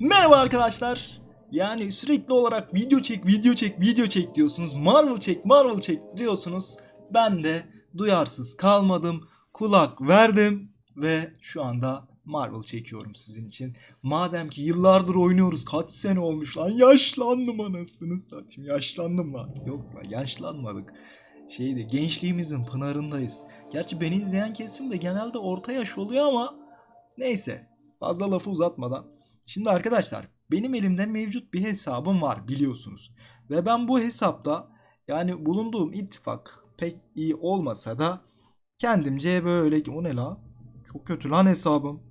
Merhaba arkadaşlar. Yani sürekli olarak video çek, video çek, video çek diyorsunuz. Marvel çek, Marvel çek diyorsunuz. Ben de duyarsız kalmadım. Kulak verdim ve şu anda Marvel çekiyorum sizin için. Madem ki yıllardır oynuyoruz. Kaç sene olmuş lan? Yaşlandım anasını satayım. Yaşlandım lan. Yok lan yaşlanmadık. Şeyde gençliğimizin pınarındayız. Gerçi beni izleyen kesim de genelde orta yaş oluyor ama neyse. Fazla lafı uzatmadan Şimdi arkadaşlar benim elimde mevcut bir hesabım var biliyorsunuz. Ve ben bu hesapta yani bulunduğum ittifak pek iyi olmasa da kendimce böyle o ne la? Çok kötü lan hesabım.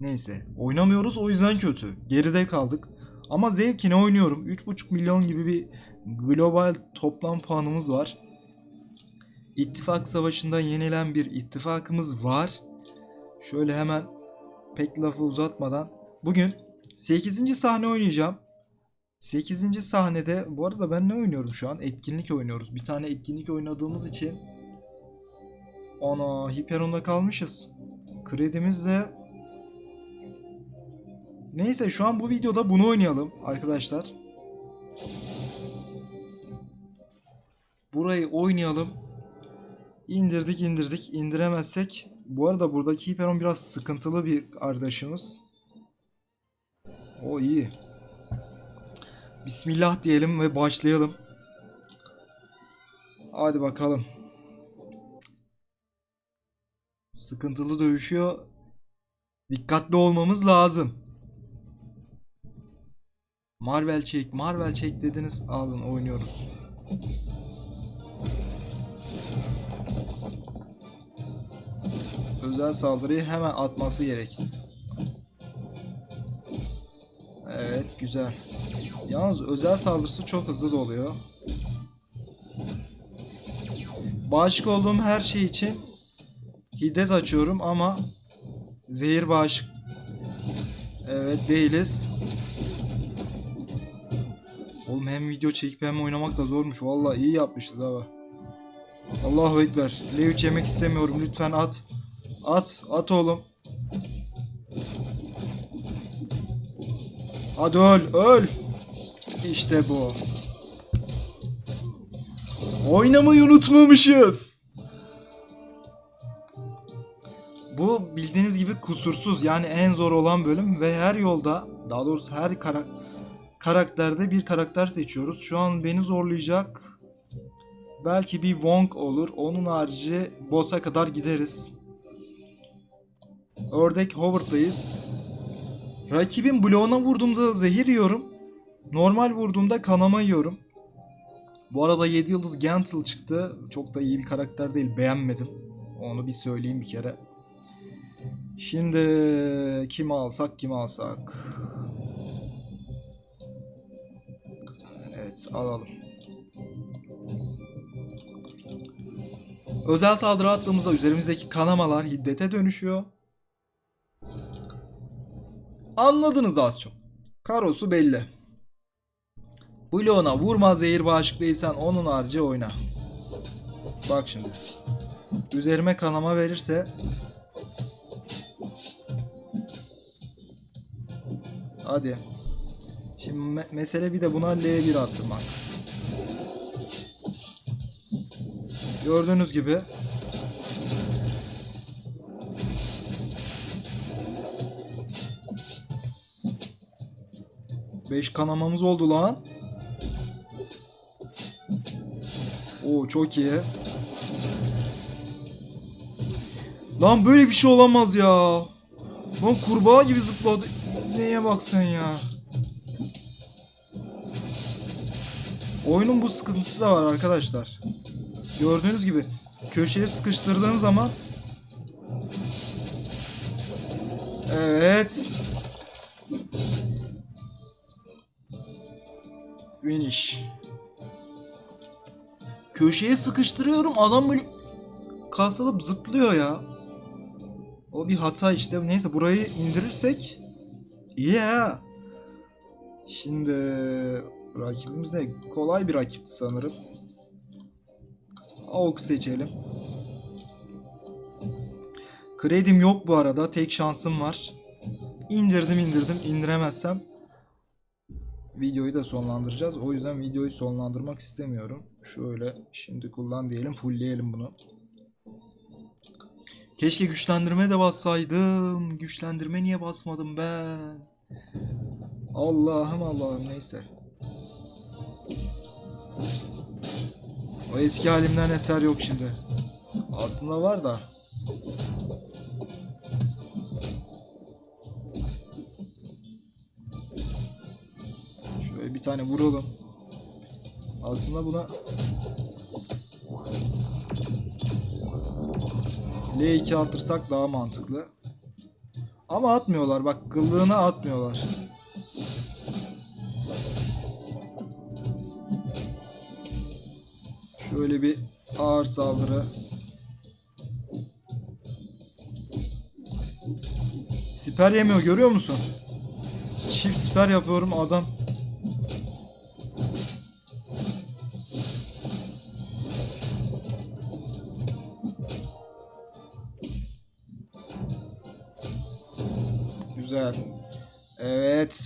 Neyse oynamıyoruz o yüzden kötü. Geride kaldık. Ama zevkine oynuyorum. 3.5 milyon gibi bir global toplam puanımız var. İttifak savaşında yenilen bir ittifakımız var. Şöyle hemen pek lafı uzatmadan Bugün 8. sahne oynayacağım. 8. sahnede bu arada ben ne oynuyorum şu an? Etkinlik oynuyoruz. Bir tane etkinlik oynadığımız için ana Hiperon'da kalmışız. Kredimiz de Neyse şu an bu videoda bunu oynayalım arkadaşlar. Burayı oynayalım. İndirdik indirdik. indiremezsek bu arada buradaki Hiperon biraz sıkıntılı bir kardeşimiz. O iyi. Bismillah diyelim ve başlayalım. Hadi bakalım. Sıkıntılı dövüşüyor. Dikkatli olmamız lazım. Marvel çek, Marvel çek dediniz. Alın oynuyoruz. Özel saldırıyı hemen atması gerek. Evet güzel. Yalnız özel saldırısı çok hızlı doluyor. Bağışık olduğum her şey için hiddet açıyorum ama zehir bağışık Evet değiliz. Oğlum hem video çekip hem oynamak da zormuş. Vallahi iyi yapmışız abi. Allahu Ekber. L3 yemek istemiyorum. Lütfen at. At. At oğlum. Hadi öl, öl. İşte bu. Oynamayı unutmamışız. Bu bildiğiniz gibi kusursuz yani en zor olan bölüm ve her yolda daha doğrusu her kara karakterde bir karakter seçiyoruz. Şu an beni zorlayacak belki bir Wong olur. Onun harici boss'a kadar gideriz. Ördek Howard'dayız. Rakibin bloğuna vurduğumda zehir yiyorum. Normal vurduğumda kanama yiyorum. Bu arada 7 yıldız Gentle çıktı. Çok da iyi bir karakter değil. Beğenmedim. Onu bir söyleyeyim bir kere. Şimdi kimi alsak kimi alsak. Evet alalım. Özel saldırı attığımızda üzerimizdeki kanamalar hiddete dönüşüyor. Anladınız az çok. Karosu belli. Bloğuna vurma zehir bağışık değilsen onun harici oyna. Bak şimdi. Üzerime kanama verirse Hadi. Şimdi me mesele bir de buna L1 attırmak. Gördüğünüz gibi 5 kanamamız oldu lan. Oo çok iyi. Lan böyle bir şey olamaz ya. Lan kurbağa gibi zıpladı. Neye bak sen ya. Oyunun bu sıkıntısı da var arkadaşlar. Gördüğünüz gibi köşeye sıkıştırdığın zaman Evet. Finish. Köşeye sıkıştırıyorum adam böyle kasılıp zıplıyor ya. O bir hata işte. Neyse burayı indirirsek iyi ya. Şimdi rakibimiz de kolay bir rakip sanırım. AUK seçelim. Kredim yok bu arada. Tek şansım var. indirdim indirdim indiremezsem videoyu da sonlandıracağız. O yüzden videoyu sonlandırmak istemiyorum. Şöyle şimdi kullan diyelim fullleyelim bunu. Keşke güçlendirme de bassaydım. Güçlendirme niye basmadım ben? Allah'ım Allah'ım neyse. O eski halimden eser yok şimdi. Aslında var da. Bir tane vuralım. Aslında buna L2 atırsak daha mantıklı. Ama atmıyorlar. Bak kıllığına atmıyorlar. Şöyle bir ağır saldırı. Siper yemiyor görüyor musun? Çift siper yapıyorum adam.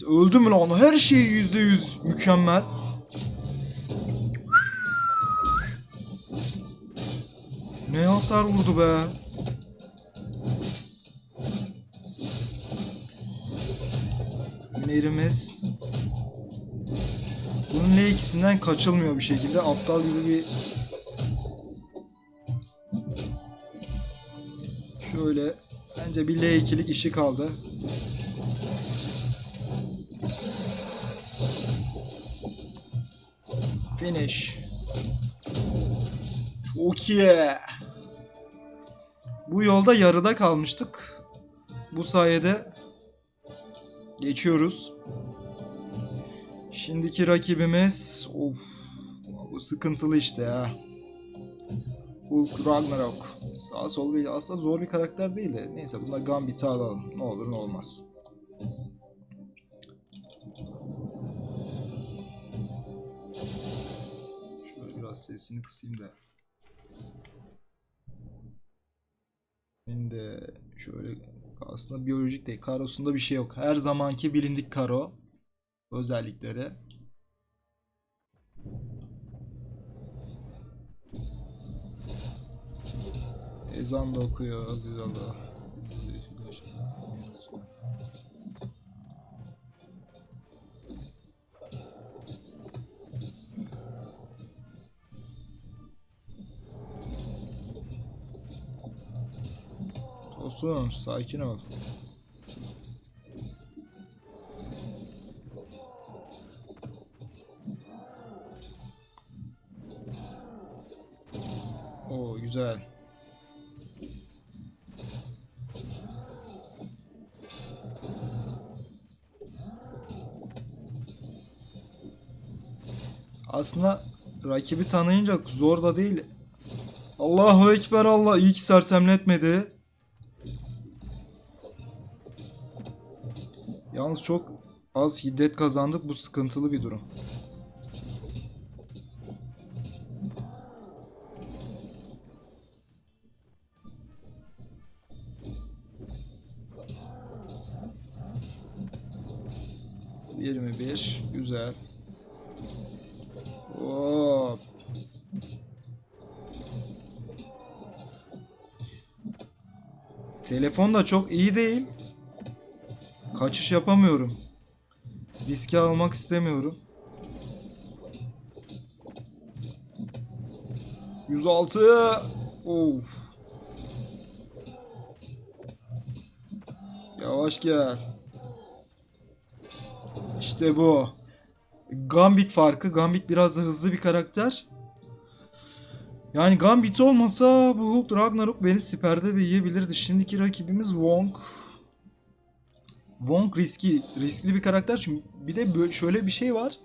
Evet. Öldü mü lan? Her şey yüzde yüz mükemmel. Ne hasar vurdu be. Güneyimiz. Bunun L2'sinden kaçılmıyor bir şekilde. Aptal gibi bir Şöyle bence bir L2'lik işi kaldı. Finish. Çok iyi. Bu yolda yarıda kalmıştık. Bu sayede geçiyoruz. Şimdiki rakibimiz of bu sıkıntılı işte ya. Hulk Ragnarok. Sağ sol bir aslında zor bir karakter değil de neyse bunda Gambit'i alalım. Ne olur ne olmaz. Biraz sesini kısayım da. Şimdi şöyle aslında biyolojik değil. Karosunda bir şey yok. Her zamanki bilindik karo özellikleri. Ezan da okuyor Aziz Allah. Tosun sakin ol. Oo güzel. Aslında rakibi tanıyınca zor da değil. Allahu Ekber Allah iyi ki sersemletmedi. Yalnız çok az hiddet kazandık. Bu sıkıntılı bir durum. Yirmi bir. Güzel. Hop. Telefon da çok iyi değil. Kaçış yapamıyorum. Riske almak istemiyorum. 106. Of. Yavaş gel. İşte bu. Gambit farkı. Gambit biraz da hızlı bir karakter. Yani Gambit olmasa bu Hulk Ragnarok beni siperde de yiyebilirdi. Şimdiki rakibimiz Wong. Wong riski, riskli bir karakter çünkü bir de böyle şöyle bir şey var.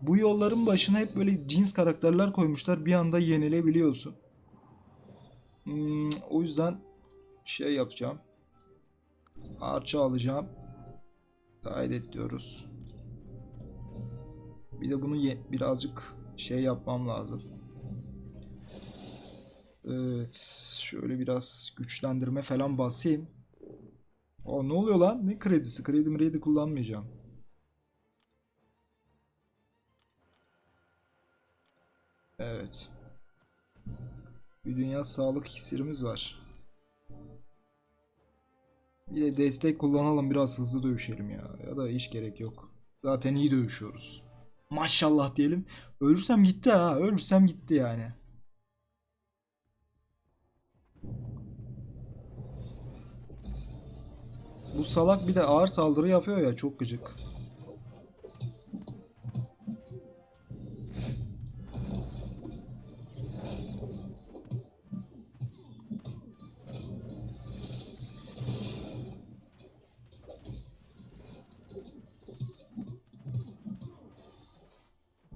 Bu yolların başına hep böyle cins karakterler koymuşlar. Bir anda yenilebiliyorsun. Hmm, o yüzden şey yapacağım. Arça alacağım. Kaydet diyoruz. Bir de bunu birazcık şey yapmam lazım. Evet, şöyle biraz güçlendirme falan basayım. Aa, ne oluyor lan? Ne kredisi? Kredi mredi kullanmayacağım. Evet. Bir dünya sağlık iksirimiz var. Bir de destek kullanalım biraz hızlı dövüşelim ya. Ya da hiç gerek yok. Zaten iyi dövüşüyoruz. Maşallah diyelim. Ölürsem gitti ha. Ölürsem gitti yani. Bu salak bir de ağır saldırı yapıyor ya çok gıcık.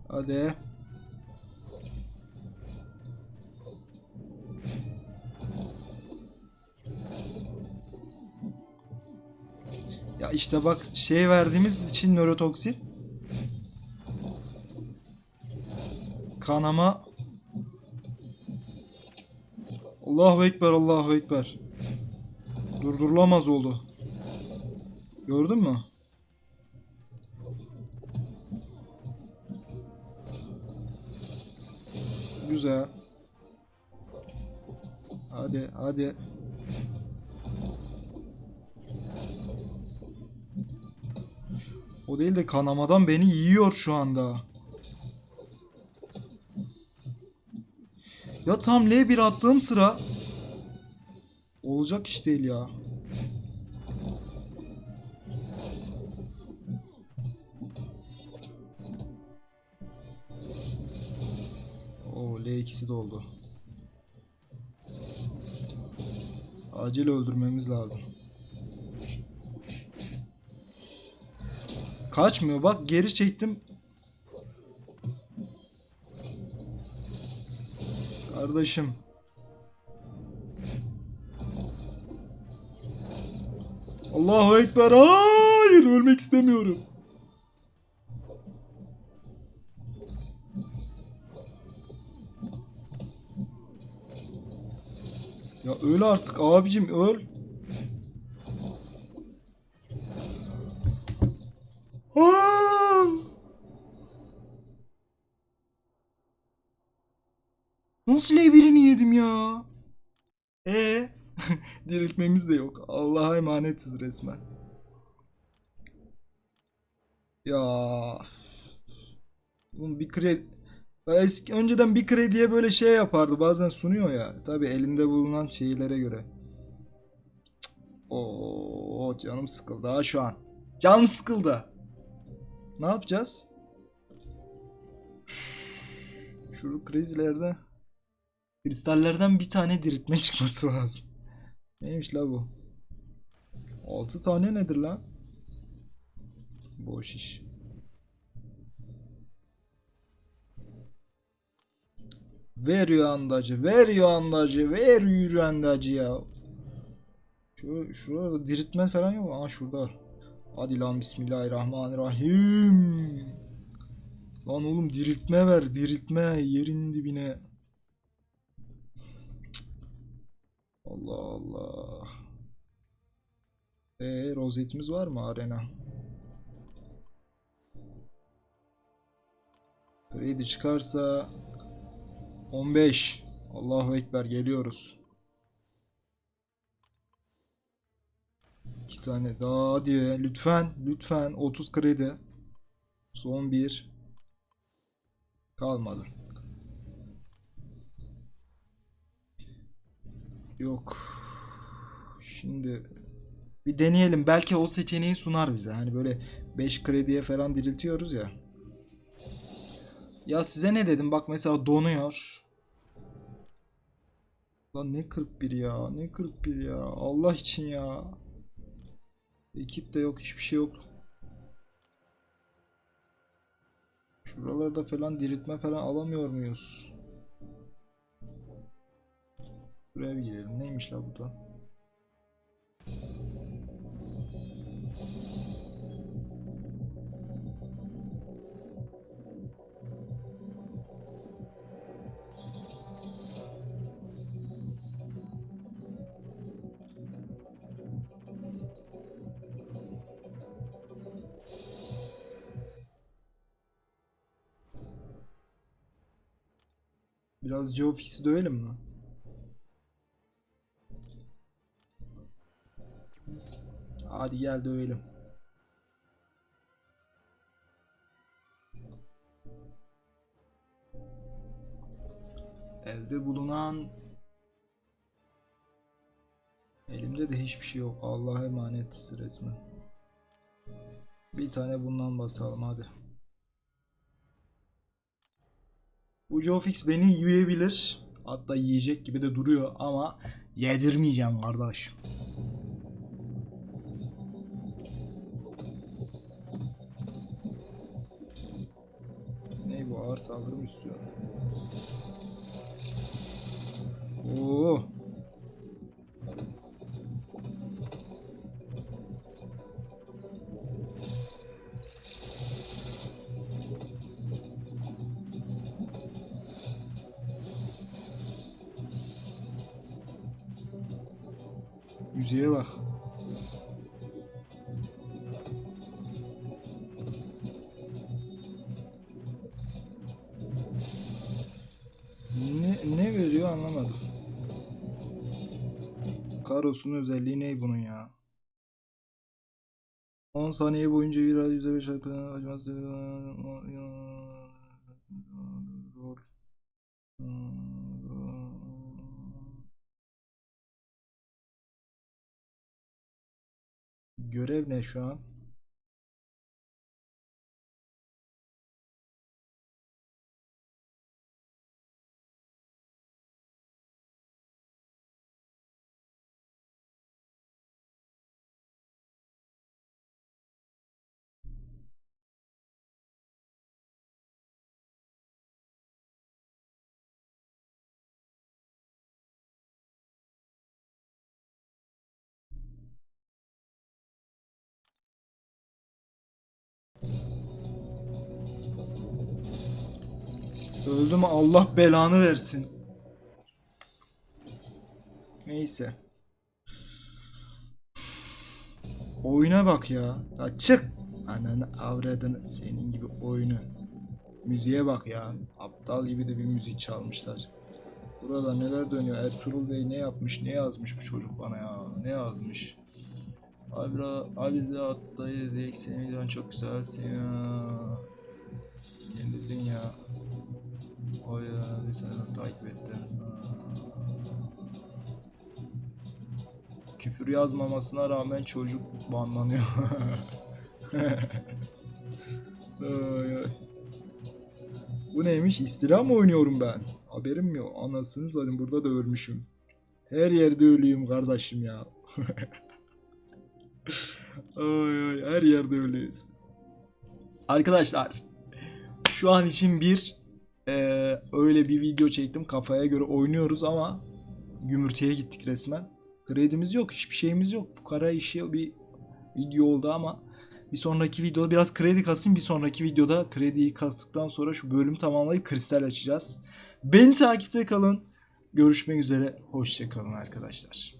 Hadi. İşte bak şey verdiğimiz için nörotoksin. Kanama. Allahu Ekber Allahu Ekber. Durdurulamaz oldu. Gördün mü? Güzel. Hadi hadi. O değil de kanamadan beni yiyor şu anda. Ya tam L1 attığım sıra olacak iş değil ya. O L2'si de oldu. Acil öldürmemiz lazım. Kaçmıyor bak geri çektim. Kardeşim. Allahu Ekber. Hayır ölmek istemiyorum. Ya öl artık abicim öl. Aa! Nasıl birini yedim ya? E diriltmemiz de yok. Allah'a emanetiz resmen. Ya. Bunun bir kredi Eski, önceden bir krediye böyle şey yapardı. Bazen sunuyor ya. Tabi elinde bulunan şeylere göre. Oo canım sıkıldı ha şu an. Canım sıkıldı. Ne yapacağız? Şu krizlerde kristallerden bir tane diriltme çıkması lazım. Neymiş la bu? 6 tane nedir lan? Boş iş. Veriyor andacı, veriyor andacı, veriyor andacı ya. Şu şurada diriltme falan yok. Aa şurada. var. Hadi lan bismillahirrahmanirrahim. Lan oğlum diriltme ver, diriltme yerin dibine. Allah Allah. Ee, rozetimiz var mı arena? Kredi çıkarsa 15. Allahu Ekber geliyoruz. İki tane daha hadi lütfen lütfen 30 kredi. Son bir. Kalmadı. Yok. Şimdi bir deneyelim. Belki o seçeneği sunar bize. Hani böyle 5 krediye falan diriltiyoruz ya. Ya size ne dedim? Bak mesela donuyor. Lan ne 41 ya? Ne 41 ya? Allah için ya. Ekip de yok, hiçbir şey yok. Şuralarda falan diriltme falan alamıyor muyuz? Buraya bir gidelim. Neymiş la bu da? Biraz Geofix'i dövelim mi? Hadi gel dövelim. Elde bulunan Elimde de hiçbir şey yok. Allah'a emanet resmen. Bir tane bundan basalım hadi. Bu Geofix beni yiyebilir. Hatta yiyecek gibi de duruyor ama yedirmeyeceğim kardeş. Ağır saldırı mı istiyor? Oo. Müziğe bak. Anlamadım. Karos'un özelliği ne bunun ya? 10 saniye boyunca bir ay yüzde beş hakkında acımaz. Görev ne şu an? Öldü mü Allah belanı versin. Neyse. Oyuna bak ya. Ya çık. Ananı avradını senin gibi oyunu. Müziğe bak ya. Aptal gibi de bir müzik çalmışlar. Burada neler dönüyor? Ertuğrul Bey ne yapmış? Ne yazmış bu çocuk bana ya? Ne yazmış? Abi, abi de atlayı dedik seni videon çok güzelsin ya. Yenildin ya. Oy ya bir seni takip ettim. Küfür yazmamasına rağmen çocuk banlanıyor. Bu neymiş? İstila mı oynuyorum ben? Haberim yok. Anasını zaten burada da ölmüşüm. Her yerde ölüyüm kardeşim ya. ay ay her yerde ölüyüz. Arkadaşlar şu an için bir eee, öyle bir video çektim kafaya göre oynuyoruz ama gümürteye gittik resmen. Kredimiz yok hiçbir şeyimiz yok. Bu kara işi bir video oldu ama bir sonraki videoda biraz kredi kasayım. Bir sonraki videoda krediyi kastıktan sonra şu bölümü tamamlayıp kristal açacağız. Beni takipte kalın. Görüşmek üzere. Hoşçakalın arkadaşlar.